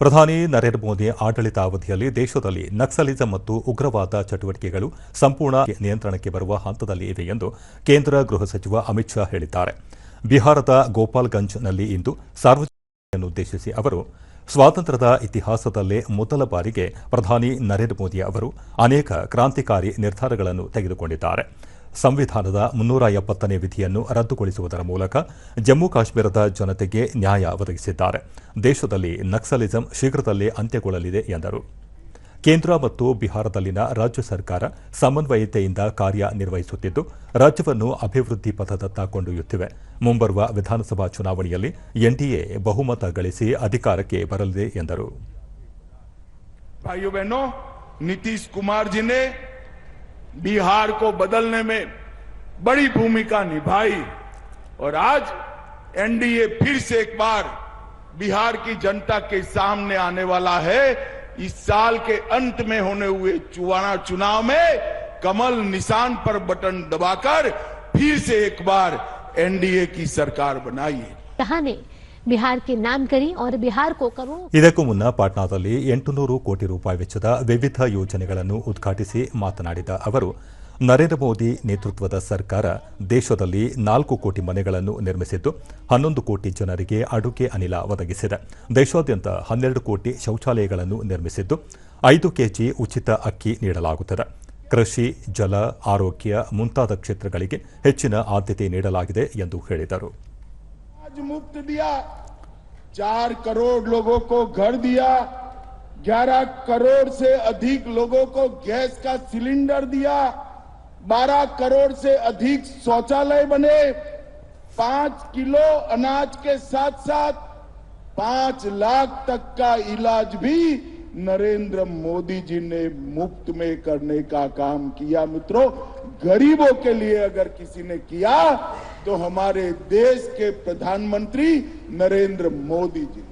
ಪ್ರಧಾನಿ ನರೇಂದ್ರ ಮೋದಿ ಆಡಳಿತಾವಧಿಯಲ್ಲಿ ದೇಶದಲ್ಲಿ ನಕ್ಸಲಿಸಂ ಮತ್ತು ಉಗ್ರವಾದ ಚಟುವಟಿಕೆಗಳು ಸಂಪೂರ್ಣ ನಿಯಂತ್ರಣಕ್ಕೆ ಬರುವ ಹಂತದಲ್ಲಿ ಇದೆ ಎಂದು ಕೇಂದ್ರ ಗೃಹ ಸಚಿವ ಅಮಿತ್ ಶಾ ಹೇಳಿದ್ದಾರೆ. ಬಿಹಾರದ ಗೋಪಾಲ್ಗಂಜ್ನಲ್ಲಿ ಇಂದು ಸಾರ್ವಜನಿಕರನ್ನುದ್ದೇಶಿಸಿ ಅವರು, ಸ್ವಾತಂತ್ರ್ಯದ ಇತಿಹಾಸದಲ್ಲೇ ಮೊದಲ ಬಾರಿಗೆ ಪ್ರಧಾನಿ ನರೇಂದ್ರ ಮೋದಿ ಅವರು ಅನೇಕ ಕ್ರಾಂತಿಕಾರಿ ನಿರ್ಧಾರಗಳನ್ನು ತೆಗೆದುಕೊಂಡಿದ್ದಾರೆ. ಸಂವಿಧಾನದ ಮುನ್ನೂರ ಎಪ್ಪತ್ತನೇ ವಿಧಿಯನ್ನು ರದ್ದುಗೊಳಿಸುವುದರ ಮೂಲಕ ಜಮ್ಮು ಕಾಶ್ಮೀರದ ಜನತೆಗೆ ನ್ಯಾಯ ಒದಗಿಸಿದ್ದಾರೆ. ದೇಶದಲ್ಲಿ ನಕ್ಸಲಿಸಂ ಶೀಘ್ರದಲ್ಲೇ ಅಂತ್ಯಗೊಳ್ಳಲಿದೆ ಎಂದರು. ಕೇಂದ್ರ ಮತ್ತು ಬಿಹಾರದಲ್ಲಿನ ರಾಜ್ಯ ಸರ್ಕಾರ ಸಮನ್ವಯತೆಯಿಂದ ಕಾರ್ಯನಿರ್ವಹಿಸುತ್ತಿದ್ದು, ರಾಜ್ಯವನ್ನು ಅಭಿವೃದ್ಧಿ ಪಥದತ್ತ ಕೊಂಡೊಯ್ಯುತ್ತಿವೆ. ಮುಂಬರುವ ವಿಧಾನಸಭಾ ಚುನಾವಣೆಯಲ್ಲಿ ಎನ್ಡಿಎ ಬಹುಮತ ಗಳಿಸಿ ಅಧಿಕಾರಕ್ಕೆ ಬರಲಿದೆ ಎಂದರು. बिहार को बदलने में बड़ी भूमिका निभाई और आज एनडीए फिर से एक बार बिहार की जनता के सामने आने वाला है। इस साल के अंत में होने हुए चुनाव चुनाव में कमल निशान पर बटन दबाकर फिर से एक बार एनडीए की सरकार बनाइए। यहाँ ಬಿಹಾರ್ ನಾಮ್ ಕರಿ ಅವರ ಬಿಹಾರ ಕೋಕರು ಇದಕ್ಕೂ ಮುನ್ನ ಪಾಟ್ನಾದಲ್ಲಿ ಎಂಟುನೂರು ಕೋಟಿ ರೂಪಾಯಿ ವೆಚ್ಚದ ವಿವಿಧ ಯೋಜನೆಗಳನ್ನು ಉದ್ಘಾಟಿಸಿ ಮಾತನಾಡಿದ ಅವರು, ನರೇಂದ್ರ ಮೋದಿ ನೇತೃತ್ವದ ಸರ್ಕಾರ ದೇಶದಲ್ಲಿ ನಾಲ್ಕು ಕೋಟಿ ಮನೆಗಳನ್ನು ನಿರ್ಮಿಸಿದ್ದು, ಹನ್ನೊಂದು ಕೋಟಿ ಜನರಿಗೆ ಅಡುಗೆ ಅನಿಲ ಒದಗಿಸಿದೆ. ದೇಶಾದ್ಯಂತ ಹನ್ನೆರಡು ಕೋಟಿ ಶೌಚಾಲಯಗಳನ್ನು ನಿರ್ಮಿಸಿದ್ದು, ಐದು ಕೆಜಿ ಉಚಿತ ಅಕ್ಕಿ ನೀಡಲಾಗುತ್ತದೆ. ಕೃಷಿ, ಜಲ, ಆರೋಗ್ಯ ಮುಂತಾದ ಕ್ಷೇತ್ರಗಳಿಗೆ ಹೆಚ್ಚಿನ ಆದ್ಯತೆ ನೀಡಲಾಗಿದೆ ಎಂದು ಹೇಳಿದರು. आज मुफ़्त दिया, चार करोड़ लोगों को घर दिया, ग्यारह करोड़ से अधिक लोगों को गैस का सिलेंडर दिया, बारह करोड़ से अधिक शौचालय बने, पाँच किलो अनाज के साथ साथ पाँच लाख तक का इलाज भी नरेंद्र मोदी जी ने मुफ़्त में करने का काम किया। मित्रों, गरीबों के लिए अगर किसी ने किया तो हमारे देश के प्रधानमंत्री नरेंद्र मोदी जी।